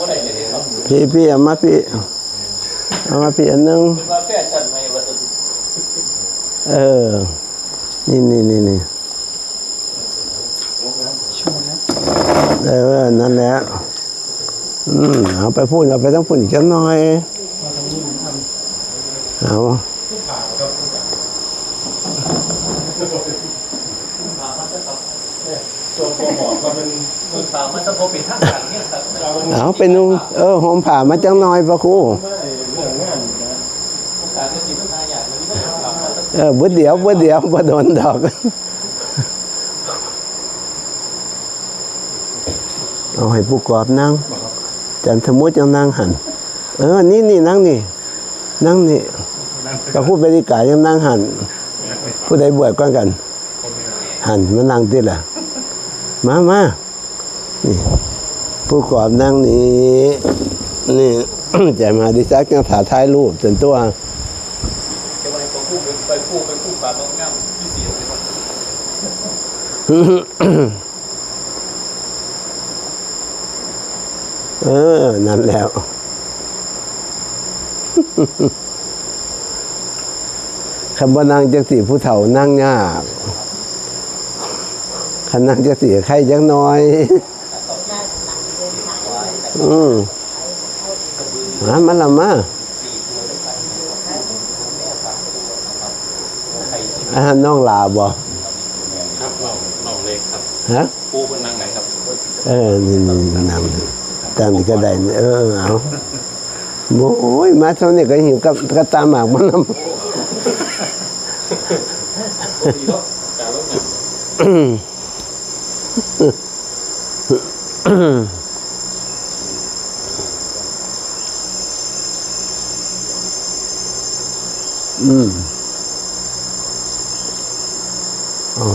ก็ได้เลยครับพี่พี่เอามาพี่เอามาพี่อันหนึงเป็นว่าแฟชั่นไหมว่าจะเออ นี่นี่นี่นี่เออ นั่นแหละ อืม เอาไปพูดเอาไปต้องพูดอีกจักหน่อย เอา ตัวตัวบอกว่าเป็นคือข่าวมันจะพบเป็นทางการเนี่ยครับเอาไปนุ่งเออหอมผ่ามาจังหน่อยพระครูไม่เรื่องงานนะโอกาสจะสิบปัญหาอย่างนี้ก็ข่าวมันจะเออเบื่อเดียวเบื่อเดียวบ่โดนดอกเอาให้ผู้กอบนั่งจันทมุจังนั่งหันเออนี่นี่นั่งนี่ นั่งนี่ก็พูดไปดีกายังนั่งหันผู้ใดบวชก่อนกัน หันมานั่งติล่ะ มามานี่ผู้กอบนั่งนี่นี่จะมาดิซักยังถ่ายท้ายรูปจนตัวจะวันตัวคู่ไปคู่ไปคู่ปลาบางง่ามที่เสียเลยครับเออ นั่นแล้ว คำว่านางจักสีผู้เฒ่านั่งยาก คันนั่งจักสีใครจักหน้อย อืมมามาละมาอาหารน้องลาบ่ครับลองลองเลยครับฮะปูเป็นนางไหนครับ เออนี่นี่นำตามนี้ก็ได้นี่เออเอาโอ้ยมาเท่านี้ก็หิวกับกระตามหมากมันนำ อืมอ๋อ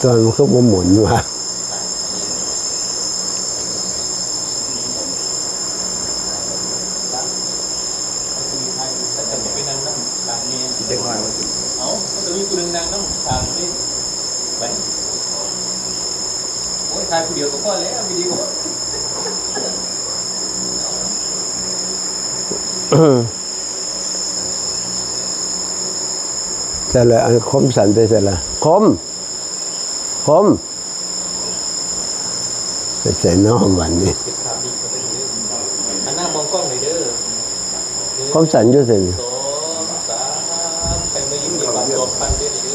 ตอนมันก็บ่หมุนว่ะแต่จะเป็นนางน้าที่เด็กน้อยมันเอาจะมีกูดึงนางน้ำตางนี่ไป โอ้ยทายผู้เดียวก็พอแล้ววิดีโอเสร็จแล้วอันคมสันไปเสร็จแล้วคม คมไปใส่น้องวันนี้เป็นข่าวดีก็ได้เด้อหันหน้ามองกล้องเลยเด้อคมสันอยู่เสร็จสองสามใครมายิ้มเดี๋ยวปากตัวพันด้วยนี่เด้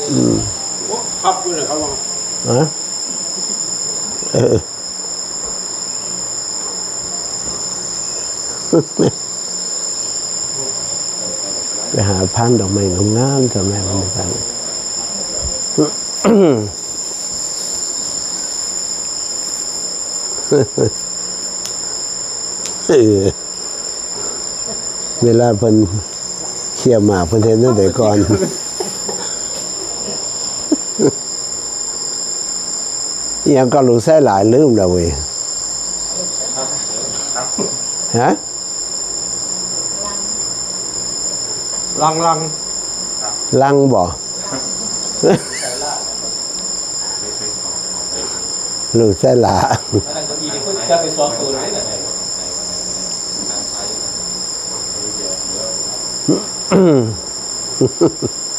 อขับด้วยเลยครับว่าฮะ ไปหาพันดอกไม้งามๆทำไมมันไม่ทันเออเวลาเพิ่นเขี่ยหมากเพิ่นเห็นตั้งแต่ก่อน ยังก็รู้ใส่หลายลืมแล้วเว้ยฮะลังลังลังบ่รู้ใส่หลาอันนั้นก็อีนี่เพิ่งจะไปซ้อม